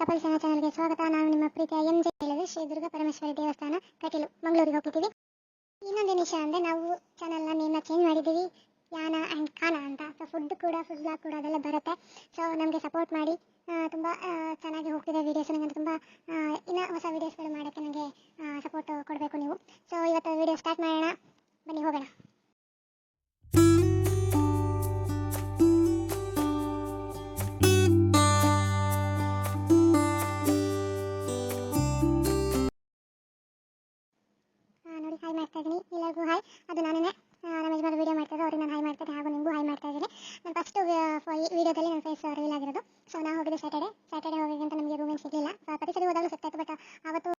Couple ಸೇನಾ ಚಾನಲ್ಗೆ ಸ್ವಾಗತ. ನಾನು ನಿಮ್ಮ ಪ್ರೀತಿಯ ಎಂ ಜೆ ಶ್ರೀ ದುರ್ಗಾ ಪರಮೇಶ್ವರಿ ದೇವಸ್ಥಾನ ಕಟೀಲು, ಮಂಗಳೂರಿಗೆ ಹೋಗ್ತಿದ್ದೀವಿ. ಇನ್ನೊಂದು ನಿಮಿಷ ಅಂದರೆ ನಾವು ಚಾನಲ್ನ ನೇಮ್ನ ಚೇಂಜ್ ಮಾಡಿದ್ದೀವಿ. ಯಾನ ಆ್ಯಂಡ್ ಖಾನ ಅಂತ. ಸೊ ಫುಡ್ ಕೂಡ ಫುಡ್ ಬ್ಲಾಗ್ ಕೂಡ ಅದೆಲ್ಲ ಬರುತ್ತೆ. ಸೊ ನಮಗೆ ಸಪೋರ್ಟ್ ಮಾಡಿ. ತುಂಬ ಚೆನ್ನಾಗಿ ಹೋಗ್ತಿದೆ ವೀಡಿಯೋಸ್ ನನಗೆ ತುಂಬ ಇನ್ನೂ ಹೊಸ ವೀಡಿಯೋಸ್ಗಳು ಮಾಡೋಕ್ಕೆ ನನಗೆ ಸಪೋರ್ಟ್ ಕೊಡಬೇಕು ನೀವು. ಸೊ ಇವತ್ತು ವೀಡಿಯೋ ಸ್ಟಾರ್ಟ್ ಮಾಡೋಣ. ಬನ್ನಿ, ಹೋಗೋಣ. ನಾನು ಫಸ್ಟ್ ವೀಡಿಯೋದಲ್ಲಿ ನನ್ನ ಫೇಸ್ ರಿವೀಲ್ ಆಗಿರೋದು. ಸೊ ನಾವು ಹೋಗಿದ್ದು ಸ್ಯಾಟರ್ಡೆ ಸ್ಯಾಟರ್ಡೆ ಹೋಗಿದ್ದೆ ಅಂತ ನಮಗೆ ರೂಮ್ ಸಿಗಲಿಲ್ಲ. ಸೊ ಪ್ರತಿ ಸರಿ ಹೋದಾಗಲೂ ಸಿಗ್ತಾ ಇತ್ತು ಬಟ್ ಅವತ್ತು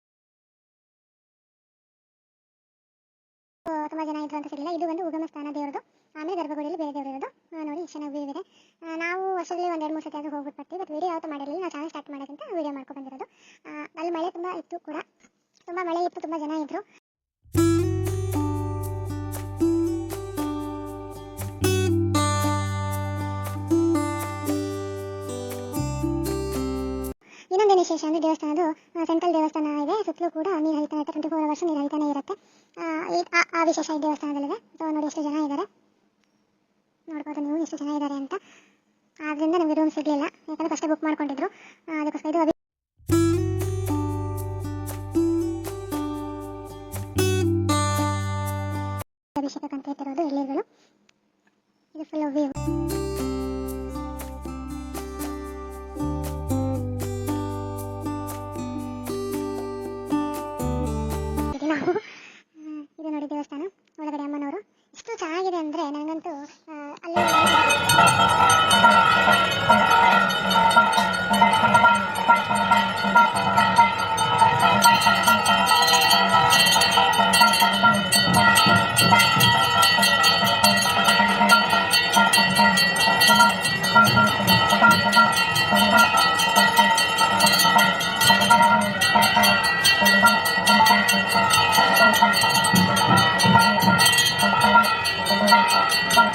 ತುಂಬ ಜನ ಇದ್ರು ಅಂತ ಸಿಗಲಿಲ್ಲ. ಇದು ಒಂದು ಉಗಮ ಸ್ಥಾನ ದೇವರದು ಆಮೇಲೆ ಗರ್ಭಗುಡಿಯಲ್ಲಿ ಬೇರೆ ದೇವರು ಇರೋದು. ನೋಡಿ, ಚೆನ್ನಾಗಿ ವ್ಯೂ ಇದೆ. ನಾವು ವರ್ಷದಲ್ಲಿ ಒಂದು ಎರಡು ಮೂರು ಸತಿ ಅದು ಹೋಗ್ಬಿಟ್ಟು ಬಟ್ ವೀಡಿಯೋ ಯಾವತ್ತೂ ಮಾಡಿರಲಿಲ್ಲ. ನಾವು ಚಾನಲ್ ಸ್ಟಾರ್ಟ್ ಮಾಡೋಕ್ಕಿಂತ ವೀಡಿಯೋ ಮಾಡ್ಕೊಂಡು ಬಂದಿರೋದು. ಅಲ್ಲಿ ಮಳೆ ತುಂಬ ಇತ್ತು ಕೂಡ. ತುಂಬ ಮಳೆ ಇತ್ತು, ತುಂಬ ಜನ ಇದ್ದರು ಅಂದರೆ ದೇವಸ್ಥಾನದು ಸೆಂಟ್ರಲ್ ದೇವಸ್ಥಾನ ಇದೆ ಸುತ್ತಲೂ ಕೂಡ ನೀರು ಹರಿತಾ ಇರುತ್ತೆ ಟ್ವೆಂಟಿ ಫೋರ್ ಅವರ್ಸ್ ನೀರು ಹರಿತಾನೆ ಇರುತ್ತೆ. ಆ, ವಿಶೇಷ ಈ ದೇವಸ್ಥಾನದಲ್ಲಿದೆ. ಸೊ ನೋಡಿ ಎಷ್ಟು ಜನ ಇದ್ದಾರೆ ನೋಡ್ಬೋದು ನೀವು ಎಷ್ಟು ಜನ ಇದ್ದಾರೆ ಅಂತ. ಆದ್ದರಿಂದ ನಮಗೆ ರೂಮ್ ಸಿಗಲಿಲ್ಲ. ಯಾಕಂದರೆ ಫಸ್ಟೇ ಬುಕ್ ಮಾಡ್ಕೊಂಡಿದ್ರು. ಅದಕ್ಕೋಸ್ಕರ ಇದು ಅಭಿ- ಅಭಿಷೇಕ ಅಂತ ಇಟ್ಟಿರೋದು ಎಲ್ಲಿಗಳು ಇದು ಫುಲ್ ವ್ಯೂ ಎಷ್ಟು ಚೆನ್ನಾಗಿದೆ ಅಂದರೆ ನನಗಂತೂ ಅಲ್ಲೇ ಅಲ್ಲಿ ಎಲ್ಲ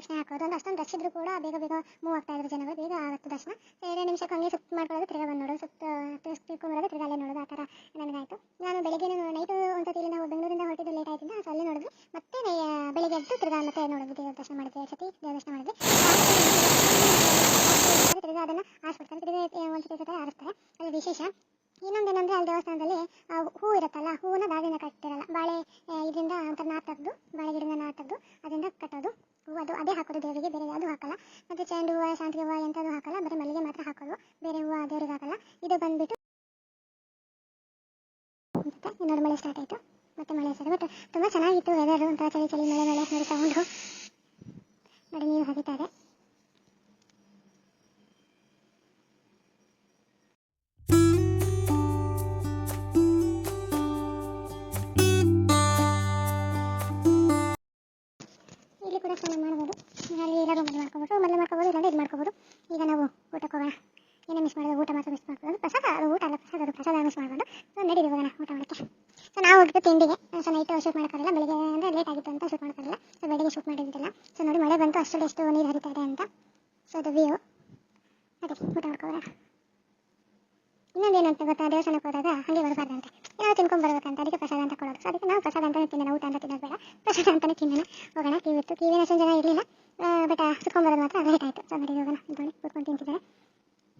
ಪ್ರದಕ್ಷಿಣೆ ಹಾಕೋದು ಅಷ್ಟೊಂದು ರಶ್ ಇದ್ರು ಕೂಡ ಬೇಗ ಬೇಗ ಮೂವ್ ಆಗ್ತಾ ಇದ್ರು ಜನಗಳು. ಬೇಗ ಆಗುತ್ತೆ ದರ್ಶನ. ಎರಡು ನಿಮಿಷಕ್ಕೆ ಹಂಗೆ ಸುತ್ತ ಮಾಡ್ಕೊಳ್ಳೋದು, ತಿರ್ಗಾ ಬಂದು ನೋಡೋದು, ಸುತ್ತ ತಿರ್ಕೊಂಬರೋದು ತಿರ್ಗಾ ಅಲ್ಲೇ ನೋಡೋದು, ಆ ಥರ ನನಗಾಯಿತು. ನಾನು ಬೆಳಗ್ಗೆ ನೈಟು ಒಂದು ಇಲ್ಲಿ, ನಾವು ಬೆಂಗಳೂರಿಂದ ಹೊರಟಿದ್ದು ಲೇಟ್ ಆಯ್ತಿಂದ ಸೊ ಅಲ್ಲೇ ನೋಡಿದ್ವಿ. ಮತ್ತೆ ಬೆಳಿಗ್ಗೆ ಎದ್ದು ತಿರ್ಗಾ ಮತ್ತೆ ನೋಡೋದು ದೇವ್ರ ದರ್ಶನ ಮಾಡಿದ್ವಿ. ಎರಡು ಸತಿ ದೇವ್ರ ದರ್ಶನ ಮಾಡಿದ್ವಿ. ತಿರ್ಗಾ ಅದನ್ನು ಆರಿಸ್ಬಿಡ್ತಾರೆ. ತಿರ್ಗಾ ಒಂದು ಸತಿ ಸತಿ ಆರಿಸ್ತಾರೆ. ಅಲ್ಲಿ ವಿಶೇಷ, ಇನ್ನೊಂದೇನಂದ್ರೆ ಅಲ್ಲಿ ದೇವಸ್ಥಾನದಲ್ಲಿ ಹೂ ಇರುತ್ತಲ್ಲ ಹೂವನ್ನ ದಾರಿನ ಕಟ್ಟಿರಲ್ಲ. ಬಾಳೆ ಇದರಿಂದ ಒಂಥರ ನಾಟದ್ದು ಬಾಳೆ ಗಿಡದಿಂದ ನಾಟದ್ದು ಅದರಿಂದ ಕಟ್ಟೋದು. ಅದು ಅದೇ ಹಾಕೋದು, ದೇವರಿಗೆ ಬೇರೆ ಯಾವುದು ಹಾಕಲ್ಲ. ಮತ್ತು ಚೆಂಡು ಹೂವು ಶಾಂತಿಗೆ ಹೂವು ಎಂಥದ್ದು ಹಾಕಲ್ಲ, ಬರೀ ಮಲ್ಲಿಗೆ ಮಾತ್ರ ಹಾಕೋದು, ಬೇರೆ ಹೂವು ದೇವರಿಗೆ ಹಾಕಲ್ಲ. ಇದು ಬಂದ್ಬಿಟ್ಟು ಮತ್ತೆ ಇನ್ನೊಂದು ಮಳೆ ಸ್ಟಾರ್ಟ್ ಆಯಿತು. ಮತ್ತೆ ಮಳೆ ಸರಿ ಬಟ್ ತುಂಬ ಚೆನ್ನಾಗಿತ್ತು ವೆದರ್ ಒಂಥರ ಚಳಿ ಚಳಿ, ಮಳೆ ಮಳೆ ನೋಡಿ ಸೌಂಡು ನೋಡಿ ಹರಿತಾ ಇದೆ. ಮಾಡೋಕ್ಕೆ ಸೊ ನೈಟ್ ಶೂಟ್ ಮಾಡೋಕ್ಕಾಗಲ್ಲ. ಬೆಳಿಗ್ಗೆ ಅಂದರೆ ಲೇಟ್ ಆಗಿತ್ತು ಅಂತ ಶೂಟ್ ಮಾಡೋಕ್ಕಾಗಲ್ಲ. ಸೊ ಬೆಳಿಗ್ಗೆ ಶೂಟ್ ಮಾಡಿದ್ದಿಲ್ಲ ಸೊ ನೋಡಿ ಮಳೆ ಬಂತು, ಅಷ್ಟರಲ್ಲಿ ಎಷ್ಟು ನೀರು ಹರಿತಾ ಇದೆ ಅಂತ. ಸೊ ಅದು ವ್ಯೂ ಅದೇ, ಊಟ ಮಾಡ್ಕೊಳ್ಳೋಣ ಇನ್ನೊಂದೇನಂತ ಗೊತ್ತಾ? ದೇವಸ್ಥಾನಕ್ಕೆ ಹೋದಾಗ ಹಾಗೆ ಬರಬಾರ್ದಂತೆ ಏನೋ ತಿನ್ಕೊಂಡು ಬರ್ಬೇಕಂತ, ಅದಕ್ಕೆ ಪ್ರಸಾದ ಅಂತ ಕೊಡೋದು. ಸೊ ಅದಕ್ಕೆ ನಾವು ಪ್ರಸಾದ ಅಂತ ತಿನ್ನೋಣ, ಊಟ ಅಂತ ತಿನ್ನೋದು ಬೇಡ. ಪ್ರಸಾದ ಅಂತಲೇ ತಿನ್ನೋಣ. ಹೋಗೋಣ ಕಿವಿ ಇತ್ತು. ಕಿವಿನ ಅಷ್ಟೊಂದು ಜನ ಇರಲಿಲ್ಲ. ಬಟ್ ಸುತ್ಕೊಂಡ್ಬರೋದು ಮಾತ್ರ ಲೇಟ್ ಆಯಿತು. ಸೊ ನೋಡಿ, ಹೋಗೋಣ ಅಂತೇಳಿ ಕೂತ್ಕೊಂಡು ತಿಂತಿದ್ದಾರೆ.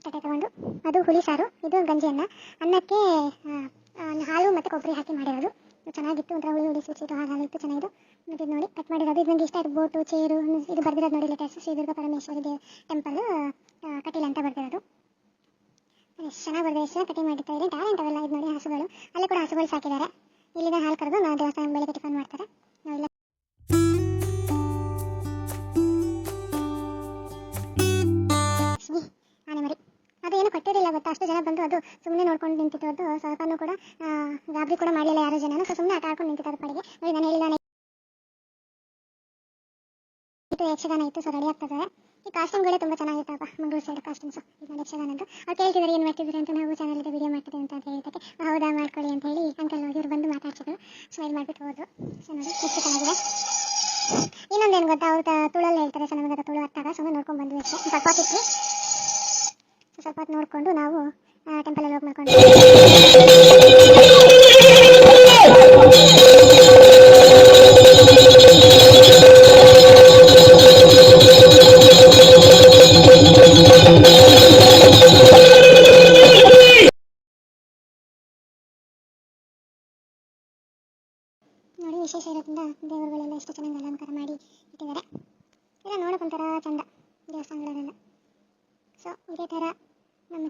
ತಟ್ಟೆ ತಗೊಂಡು. ಅದು ಹುಳಿ ಸಾರು. ಇದು ಗಂಜಿ ಅನ್ನ ಅನ್ನಕ್ಕೆ ಹಾಲು ಮತ್ತು ಕೊಬ್ಬರಿ ಹಾಕಿ ಮಾಡಿರೋದು. ಚೆನ್ನಾಗಿತ್ತು. ಒಂಥರ ಹುಳಿ ಹುಳಿ ಸ್ವೀಟ್ ಹಾಗಾಗಿತ್ತು ಚೆನ್ನಾಗಿತ್ತು. ಮತ್ತು ನೋಡಿ ಕಟ್ ಮಾಡಿರೋದು. ಇದು ನನಗೆ ಇಷ್ಟ ಆಯಿತು. ಬೋಟು, ಚೇರು ಇದು ಬರ್ದಿರೋದು ನೋಡಿ latest Shri Durga Parameshwari the temple Kateel ಅಂತ ಬರ್ದಿರೋದು. ಎಷ್ಟು ಚೆನ್ನಾಗಿ ಬರ್ದಿದೆ. ಎಷ್ಟು ಕಟಿಂಗ್ ಮಾಡಿರ್ತಾ ಇದೆ ಟ್ಯಾಲೆಂಟ್ ಅವೆಲ್ಲ ಇದು ನೋಡಿ, ಹಸುಗಳು. ಅಲ್ಲೇ ಕೂಡ ಹಸುಗಳು ಸಾಕಿದ್ದಾರೆ. ನಿಂತಿತ್ತು ಸ್ವಲ್ಪನೂ ಕೂಡ ಗಾಬರಿ ಕೂಡ ಮಾಡಿಲ್ಲ ಯಾರೋ ಜನ ಸೊ ಸುಮ್ಮನೆ ಆಟ ಆಡ್ಕೊಂಡು ನಿಂತಿದ್ದಾರೆ ಪಡೆಗೆ ನೋಡಿ, ನಾನು ಹೇಳಿದ ಇತ್ತು ಯಕ್ಷಗಾನ ಇತ್ತು, ಸೊ, ರೆಡಿ ಆಗ್ತದೆ ಈ ಕಾಸ್ಟ್ಯೂಮ್ಗಳೇ ತುಂಬಾ ಚೆನ್ನಾಗಿತ್ತಪ್ಪ ಮಂಗಳೂರು ಸೈಡ್ ಕಾಸ್ಟ್ಯೂಮ್ಸ್ ಇದು ಯಕ್ಷಗಾನದ್ದು ಅವ್ರು ಕೇಳ್ತಿದ್ದಾರೆ, ಏನು ಮಾಡ್ತಿದ್ದೀರಿ ಅಂತ. ನಾವು ಚಾನಲ್ ವಿಡಿಯೋ ಮಾಡ್ತಿದ್ದೀವಿ ಅಂತ ಹೇಳಿದ್ದಕ್ಕೆ. ಹೌದಾ, ಮಾಡ್ಕೊಳ್ಳಿ ಅಂತ ಹೇಳಿ ಅಂಕಲ್ ಇವ್ರು ಬಂದು ಮಾತಾಡ್ಸಿದ್ರು. ಸ್ಮೈಲ್ ಮಾಡಿಬಿಟ್ಟು ಹೋದ್ರು. ಸೊ, ನೋಡಿ ಎಷ್ಟು ಚೆನ್ನಾಗಿದೆ. ಗೊತ್ತಾ, ಅವ್ರು ತುಳಲ್ಲಿ ಹೇಳ್ತಾರೆ. ಸೊ, ನಮಗೆ ತುಳು ಹತ್ತಾಗ ಸುಮ್ಮನೆ ನೋಡ್ಕೊಂಡು ಬಂದ್ವಿ ಅಷ್ಟೇ. ಸ್ವಲ್ಪ ಸ್ವಲ್ಪ ಹೊತ್ತು ನೋಡಿಕೊಂಡು ನಾವು ಟೆಂಪಲಲ್ಲಿ ಹೋಗಿ ಮಾಡ್ಕೊಂಡು ನೋಡಿ ವಿಶೇಷ ಇರೋದ್ರಿಂದ ದೇವರುಗಳೆಲ್ಲ ಎಷ್ಟು ಚೆನ್ನಾಗಿ ಅಲಂಕಾರ ಮಾಡಿ ಇಟ್ಟಿದ್ದಾರೆ ಎಲ್ಲ ನೋಡೋಕೆ ಒಂಥರ ಚಂದ ದೇವಸ್ಥಾನಗಳನ್ನೆಲ್ಲ ಸೊ ಇದೇ ಥರ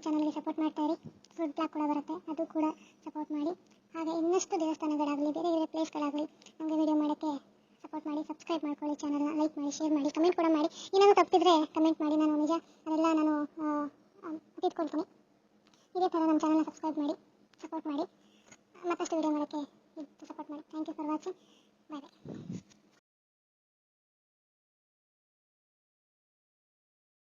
ಚಾನಲ್ಗೆ ಸಪೋರ್ಟ್ ಮಾಡ್ತಾ ಇರಿ. ಫುಡ್ ಬ್ಲಾಗ್ ಕೂಡ ಬರುತ್ತೆ. ಅದು ಕೂಡ ಸಪೋರ್ಟ್ ಮಾಡಿ. ಹಾಗೆ ಇನ್ನಷ್ಟು ದೇವಸ್ಥಾನಗಳಾಗಲಿ, ಬೇರೆ ಬೇರೆ ಪ್ಲೇಸ್ಗಳಾಗಲಿ ನಮಗೆ ವಿಡಿಯೋ ಮಾಡೋಕ್ಕೆ ಸಪೋರ್ಟ್ ಮಾಡಿ ಸಬ್ಸ್ಕ್ರೈಬ್ ಮಾಡ್ಕೊಳ್ಳಿ ಚಾನಲ್ನ ಲೈಕ್ ಮಾಡಿ ಶೇರ್ ಮಾಡಿ ಕಮೆಂಟ್ ಕೂಡ ಮಾಡಿ. ಏನಾದರೂ ತಪ್ಪಿದ್ರೆ ಕಮೆಂಟ್ ಮಾಡಿ. ನಾನು ನಿಜ, ಅದೆಲ್ಲ ನಾನು ತಿದ್ಕೊಳ್ತೀನಿ. ಇದೇ ಥರ ನಮ್ಮ ಚಾನಲ್ನ ಸಬ್ಸ್ಕ್ರೈಬ್ ಮಾಡಿ ಸಪೋರ್ಟ್ ಮಾಡಿ. ಮತ್ತಷ್ಟು ವಿಡಿಯೋ ಮಾಡೋಕ್ಕೆ ಸಪೋರ್ಟ್ ಮಾಡಿ. Thank you for watching bye bye